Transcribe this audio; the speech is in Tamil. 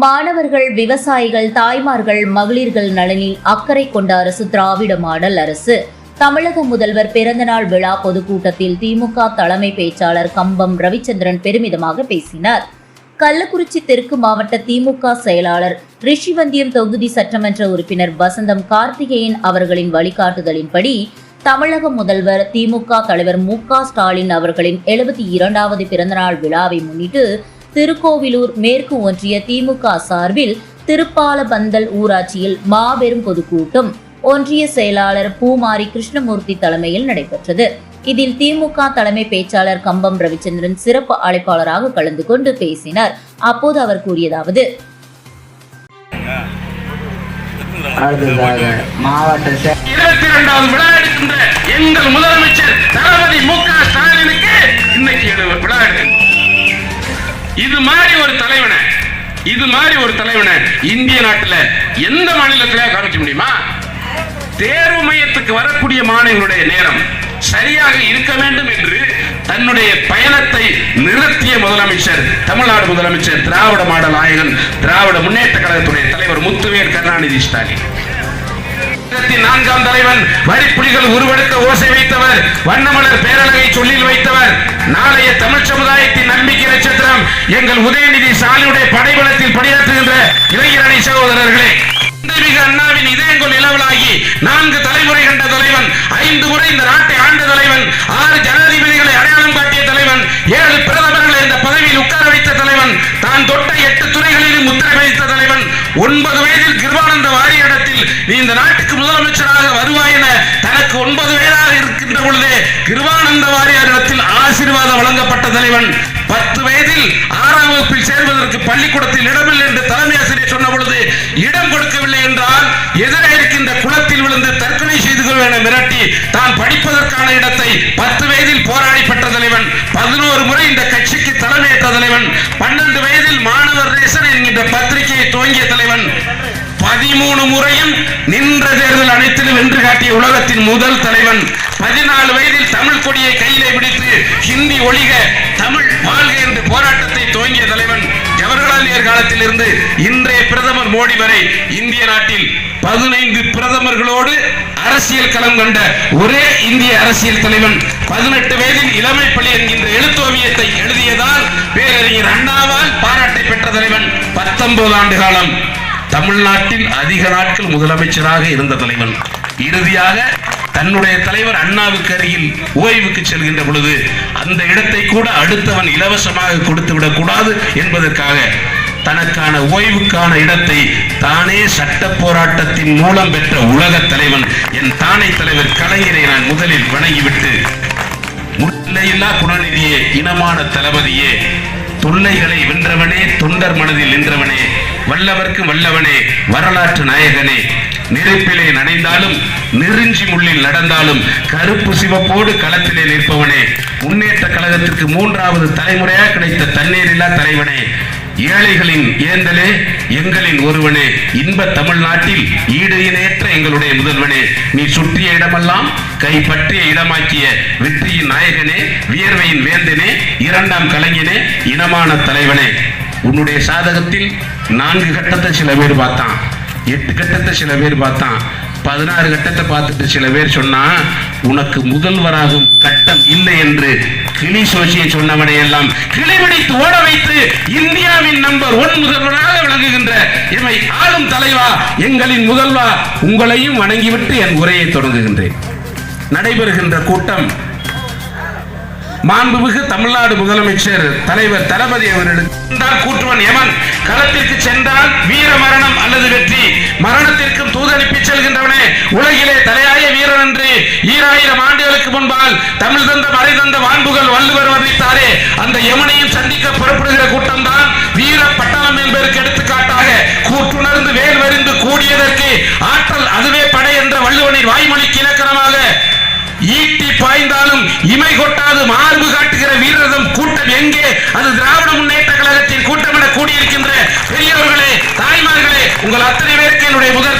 மாணவர்கள் விவசாயிகள் தாய்மார்கள் மகளிர்கள் நலனில் அக்கறை கொண்ட அரசு திராவிட மாடல் அரசு. தமிழக முதல்வர் பிறந்தநாள் விழா பொதுக்கூட்டத்தில் திமுக தலைமை பேச்சாளர் கம்பம் ரவிச்சந்திரன் பெருமிதமாக பேசினார். கள்ளக்குறிச்சி தெற்கு மாவட்ட திமுக செயலாளர் ரிஷிவந்தியம் தொகுதி சட்டமன்ற உறுப்பினர் வசந்தம் கார்த்திகேயன் அவர்களின் வழிகாட்டுதலின்படி தமிழக முதல்வர் திமுக தலைவர் மு க ஸ்டாலின் அவர்களின் எழுபத்தி இரண்டாவது பிறந்தநாள் விழாவை முன்னிட்டு திருக்கோவிலூர் மேற்கு ஒன்றிய திமுக சார்பில் திருப்பாலபந்தல் ஊராட்சியில் மாபெரும் பொதுக்கூட்டம் ஒன்றிய செயலாளர் பூமாரி கிருஷ்ணமூர்த்தி தலைமையில் நடைபெற்றது. இதில் திமுக தலைமை பேச்சாளர் கம்பம் ரவிச்சந்திரன் சிறப்பு அழைப்பாளராக கலந்து கொண்டு பேசினார். அப்போது அவர் கூறியதாவது மாவட்ட எங்கள் முதலமைச்சர் தளபதி மு க ஸ்டாலினுக்கு இது மாதிரி ஒரு தலைவனை இது மாதிரி ஒரு தலைவனை இந்திய நாட்டில் எந்த மாநிலத்திலே காமிக்க முடியுமா? தேர்வு மையத்துக்கு வரக்கூடிய மாணவர்களுடைய நேரம் சரியாக இருக்க வேண்டும் என்று தன்னுடைய பயணத்தை நிறுத்திய முதலமைச்சர் தமிழ்நாடு முதலமைச்சர் திராவிட மாடல் நாயகன் திராவிட முன்னேற்ற கழகத்துடைய தலைவர் முத்துவேல் கருணாநிதி ஸ்டாலின். நான்காம் தலைவன் வரிப்புலிகள் உருவெடுக்க ஓசை வைத்து வைத்தவர் வண்ணமலர் பேரழகை சொல்லில் வைத்தவர். நாளைய தமிழ் சமுதாயத்தின் நம்பிக்கை நட்சத்திரம் எங்கள் உதயநிதி ஸ்டாலினுடைய படைபலத்தில் பணியாற்றுகின்ற இளைஞரணி சகோதரர்களே. மிக அண்ணாவின் இதயங்கொள் நிலவலாகி நான்கு தலைமுறை கண்ட தலைவன் ஐந்து முறை இந்த நாட்டை ஆண்ட தலைவன் ஆறு ஜன கிருவானந்த வாரியாரிடத்தில் ஆசீர்வாதம் வழங்கப்பட்ட தலைவன் பத்து வயதில் ஆறாம் வகுப்பில் சேர்வதற்கு பள்ளிக்கூடத்தில் இடமில்லை என்று தலைமை ஆசிரியர் சொன்ன பொழுது இடம் கொடுக்கவில்லை என்றால் எதிரே இருக்கின்ற குளத்தில் விழுந்து தற்கொலை செய்து கொள்ள என மிரட்டி தான் படிப்பதற்கான இடத்தை பத்து வயதில் போராடி பெற்ற தலைவன் பதினோரு முறை இந்த கட்சிக்கு தலைமையேற்ற தலைவன் பன்னெண்டு வயதில் மாணவர் ரேசன் என்கின்ற பத்திரிகையை துவங்கிய தலைவன் பதிமூணு முறையும் நின்ற தேர்தல் அனைத்திலும் வென்று காட்டிய உலகத்தின் முதல் தலைவன் பதினாலு வயதில் தமிழ் கொடியை கையிலே பிடித்து ஹிந்தி ஒழிக தமிழ் வாழ்க என்று போராட்டத்தை துவங்கிய தலைவன் ஜவஹர்லால் நேரு காலத்தில் இருந்து இன்றைய பிரதமர் மோடி வரை இந்திய நாட்டில் பதினைந்து பிரதமர்களோடு அரசியல் களம் கண்ட ஒரே இந்திய அரசியல் தலைவன் பதினெட்டு வயதில் இளமை பள்ளி என்கின்ற எழுத்தோவியத்தை எழுதியதால் பேரறிஞர் அண்ணாவால் பாராட்டை பெற்ற தலைவன் பத்தொன்பது ஆண்டு காலம் தமிழ்நாட்டில் அதிக நாட்கள் முதலமைச்சராக இருந்த தலைவன். இறுதியாக தன்னுடைய தலைவர் அண்ணாவுக்கு அருகில் ஓய்வுக்கு செல்கின்ற பொழுது அந்த இடத்தை கூட அடுத்தவன் இலவசமாக கொடுத்து விடக்கூடாது என்பதற்காக தனக்கான ஓய்வுக்கான இடத்தை தானே சட்ட போராட்டத்தின் மூலம் பெற்ற உலக தலைவன் என் தானை தலைவர் கலைஞரை நான் முதலில் வணங்கிவிட்டு முல்லையில்லா குணநிதியே இனமான தளபதியே தொல்லைகளை வென்றவனே தொண்டர் மனதில் நின்றவனே வல்லவர்க்கு வல்லவனே வரலாற்று நாயகனே. நெருப்பிலே நனைந்தாலும் நெருஞ்சி முள்ளில் நடந்தாலும் கருப்பு சிவப்போடு களத்திலே நிற்பவனே. முன்னேற்ற கழகத்திற்கு மூன்றாவது தலைமுறையாக கிடைத்த தண்ணீரில்லா தலைவனே. ஏழைகளின் ஏந்தலே எங்களின் ஒருவனே. இன்ப தமிழ்நாட்டில் ஈடு இணையற்ற எங்களுடைய முதல்வனே. நீ சுற்றிய இடமெல்லாம் கை பற்றிய இடமாக்கிய வெற்றியின் நாயகனே வியர்வையின் வேந்தனே இரண்டாம் கலைஞனே இனமான தலைவனே. உன்னுடைய சாதகத்தில் நான்கு கட்டத்தை சில பேர் பார்த்தான். எட்டு கட்டத்தை சில பேர் பார்த்தான். பதினாறு கட்டத்தை பார்த்துட்டு சில பேர் சொன்னா உனக்கு முதல்வராகும் கட்டம் இல்லை என்று கிளி சோசியை சொன்னவனை எல்லாம் கிளிபிடித்து ஓட வைத்து இந்தியாவின் நம்பர் ஒன் முதல்வராக விளங்குகின்ற எமை ஆளும் தலைவா எங்களின் முதல்வா உங்களையும் வணங்கிவிட்டு என் உரையை தொடங்குகின்றேன். நடைபெறுகின்ற கூட்டம் மாண்புமிகு தமிழ்நாடு முதலமைச்சர் தலைவர் தளபதி அவர்களுக்கு கூற்றுவன் எவன் களத்திற்கு சென்றால் வீர மரணம் அல்லது வெற்றி. மரணத்திற்கும் தூதனுப்பி செல்கின்றவனே. உலகிலே தலையாய வீரன் என்று ஈராயிரம் ஆண்டுகளுக்கு முன்பால் தமிழ் தந்த மறை தந்த மாண்புகள் வள்ளுவர் வர்ணித்தாரே. அந்த எமனையும் சந்திக்க புறப்படுகிற கூட்டம் தான் வீர பட்டாளம் என்பதற்கு எடுத்துக்காட்டாக கூற்றுணர்ந்து வேல் வரிந்து கூடியதற்கு ஆற்றல் அதுவே படை என்ற வள்ளுவனின் வாய்மொழிக்கு இலக்கணமாக இமை கொட்டாது மார்பு காட்டுகிற வீரதம் கூட்டம் எங்கே? அது திராவிட முன்னேற்ற கழகத்தின் கூட்டமிட கூடியிருக்கின்ற பெரியவர்களே தாய்மார்களே உங்கள் அத்தனை பேருக்கு என்னுடைய முதல்